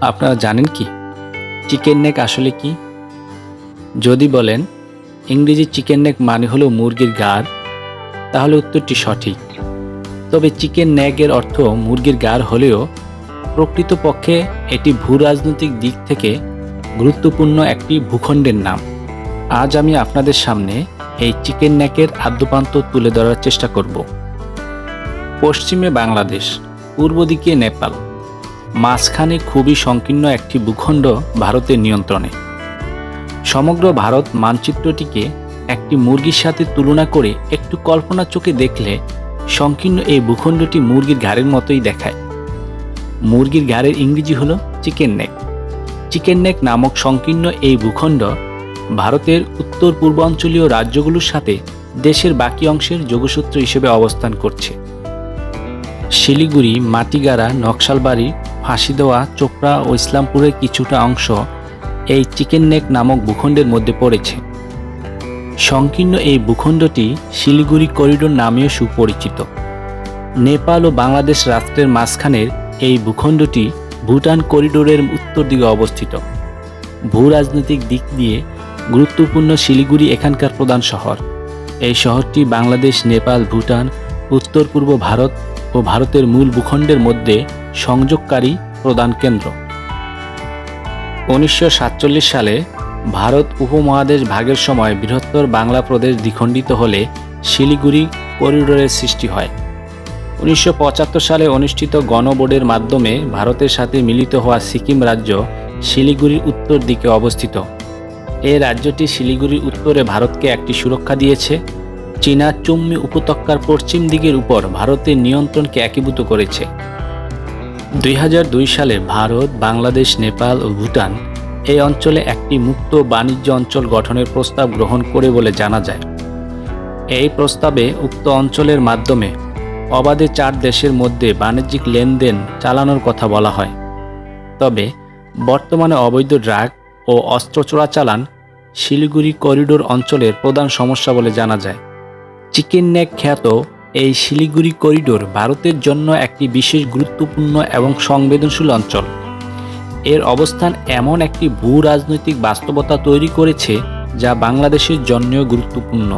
আপনারা জানেন কি? চিকেন নেক আসলে কি? যদি বলেন, ইংরেজি চিকেন নেক মানে হলো মুরগির গাড়, তাহলে উত্তরটি সঠিক। তবে চিকেন নেকের অর্থ মুরগির গাড় হলেও প্রকৃতপক্ষে এটি ভূ রাজনৈতিক দিক থেকে গুরুত্বপূর্ণ একটি ভূখণ্ডের নাম। আজ আমি আপনাদের সামনে এই চিকেন নেকের আদ্যপান্ত তুলে ধরার চেষ্টা করব। পশ্চিমে বাংলাদেশ, পূর্ব দিকে নেপাল। মাঝখানে খুবই সংকীর্ণ একটি ভূখণ্ড ভারতের নিয়ন্ত্রণে। সমগ্র ভারত মানচিত্রটিকে একটি মুরগির সাথে তুলনা করে একটু কল্পনা চোখে দেখলে সংকীর্ণ এই ভূখণ্ডটি মুরগির ঘাড়ের মতোই দেখায়। মুরগির ঘাড়ের ইংরেজি হলো চিকেন নেক। চিকেন নেক নামক সংকীর্ণ এই ভূখণ্ড ভারতের উত্তর পূর্বাঞ্চলীয় রাজ্যগুলোর সাথে দেশের বাকি অংশের যোগসূত্র হিসেবে অবস্থান করছে। শিলিগুড়ি, মাটিগাড়া, নকশালবাড়ি ফাঁসিদেওয়া চোপড়া ও ইসলামপুরের কিছুটা অংশ এই চিকেন নেক নামক ভূখণ্ডের মধ্যে পড়েছে। সংকীর্ণ এই ভূখণ্ডটি শিলিগুড়ি করিডোর নামেও সুপরিচিত। নেপাল ও বাংলাদেশ রাষ্ট্রের মাঝখানের এই ভূখণ্ডটি ভুটান করিডোরের উত্তর দিকে অবস্থিত। ভূ রাজনৈতিক দিক দিয়ে গুরুত্বপূর্ণ শিলিগুড়ি এখানকার প্রধান শহর। এই শহরটি বাংলাদেশ, নেপাল, ভুটান উত্তর পূর্ব ভারত ও ভারতের মূল ভূখণ্ডের মধ্যে সংযোগকারী প্রধান কেন্দ্র। উনিশশো সাতচল্লিশ সালে ভারত উপমহাদেশ ভাগের সময় বৃহত্তর বাংলা প্রদেশ দ্বিখণ্ডিত হলে শিলিগুড়ি করিডোরের সৃষ্টি হয়। উনিশশো পঁচাত্তর সালে অনুষ্ঠিত গণবোর্ডের মাধ্যমে ভারতের সাথে মিলিত হওয়া সিকিম রাজ্য শিলিগুড়ির উত্তর দিকে অবস্থিত। এই রাজ্যটি শিলিগুড়ির উত্তরে ভারতকে একটি সুরক্ষা দিয়েছে। চীনা চুম্মি উপত্যকার পশ্চিম দিকের উপর ভারতের নিয়ন্ত্রণকে একীভূত করেছে। দুই হাজার দুই সালে ভারত, বাংলাদেশ, নেপাল ও ভুটান এই অঞ্চলে একটি মুক্ত বাণিজ্য অঞ্চল গঠনের প্রস্তাব গ্রহণ করে বলে জানা যায়। এই প্রস্তাবে উক্ত অঞ্চলের মাধ্যমে অবাধে চার দেশের মধ্যে বাণিজ্যিক লেনদেন চালানোর কথা বলা হয়। তবে বর্তমানে অবৈধ ড্রাগ ও অস্ত্র চোরাচালান শিলিগুড়ি করিডোর অঞ্চলের প্রধান সমস্যা বলে জানা যায়। চিকেন নেক খ্যাত এই শিলিগুড়ি করিডোর ভারতের জন্য একটি বিশেষ গুরুত্বপূর্ণ এবং সংবেদনশীল অঞ্চল। এর অবস্থান এমন একটি ভূ রাজনৈতিক বাস্তবতা তৈরি করেছে যা বাংলাদেশের জন্যও গুরুত্বপূর্ণ।